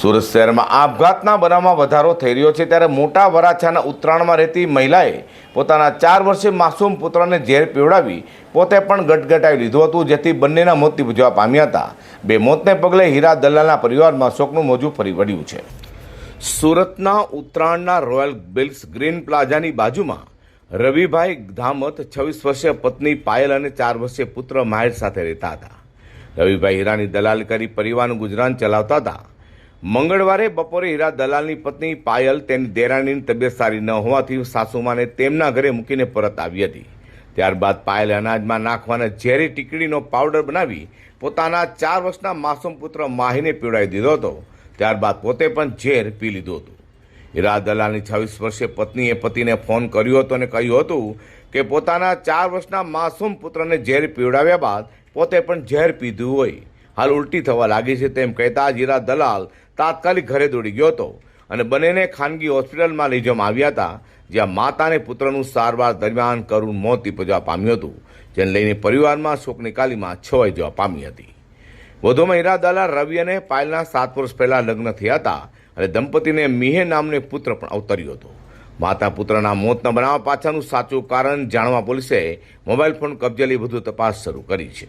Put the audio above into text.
સુરત શહેરમાં આપઘાતના બનાવમાં વધારો થઈ રહ્યો છે ત્યારે મોટા વરાછાના ઉત્તરાયણમાં રહેતી મહિલાએ પોતાના ચાર વર્ષીય માસૂમ પુત્રને ઝેર પીવડાવી પોતે પણ ગટગટાવી લીધું હતું, જેથી બંનેના મોત નિપજવા પામ્યા હતા. બે મોતને પગલે હીરા દલાલના પરિવારમાં શોકનું મોજું ફરી વળ્યું છે. સુરતના ઉત્તરાયણના રોયલ બિલ્સ ગ્રીન પ્લાઝાની બાજુમાં રવિભાઈ ધામત છવ્વીસ વર્ષીય પત્ની પાયલ અને ચાર વર્ષીય પુત્ર માહિર સાથે રહેતા હતા. રવિભાઈ હીરાની દલાલ કરી પરિવારનું ગુજરાન ચલાવતા હતા. મંગળવારે બપોરે હીરા દલાલની પત્ની પાયલ તેની દેરાણીની તબિયત સારી ન હોવાથી સાસુમાને તેમના ઘરે મૂકીને પરત આવી હતી. ત્યારબાદ પાયલ અનાજમાં નાખવાના ઝેરી ટીકડીનો પાવડર બનાવી પોતાના ચાર વર્ષના માસૂમ પુત્ર માહીને પીવડાવી દીધો હતો. ત્યારબાદ પોતે પણ ઝેર પી લીધું હતું. હીરા દલાલની છવ્વીસ વર્ષીય પત્નીએ પતિને ફોન કર્યો હતો અને કહ્યું હતું કે પોતાના ચાર વર્ષના માસૂમ પુત્રને ઝેર પીવડાવ્યા બાદ પોતે પણ ઝેર પીધું હોય. હાલ ઉલટી થવા લાગી છે તેમ કહેતા જ હીરા દલાલ તાત્કાલિક ઘરે દોડી ગયો હતો અને બંનેને ખાનગી હોસ્પિટલમાં લઈ જવામાં આવ્યા હતા, જ્યાં માતા અને પુત્રનું સારવાર દરમિયાન કરુણ મોત નીપજવા પામ્યું હતું, જેને લઈને પરિવારમાં શોકની કાલીમાં છવાઈ જવા પામી હતી. વધુમાં હીરા દલાલ રવિ અને પાયલના સાત વર્ષ પહેલાં લગ્ન થયા હતા અને દંપતીને મિહે નામનો પુત્ર પણ અવતર્યો હતો. માતા પુત્રના મોતના બનાવવા પાછળનું સાચું કારણ જાણવા પોલીસે મોબાઈલ ફોન કબજે લઈ વધુ તપાસ શરૂ કરી છે.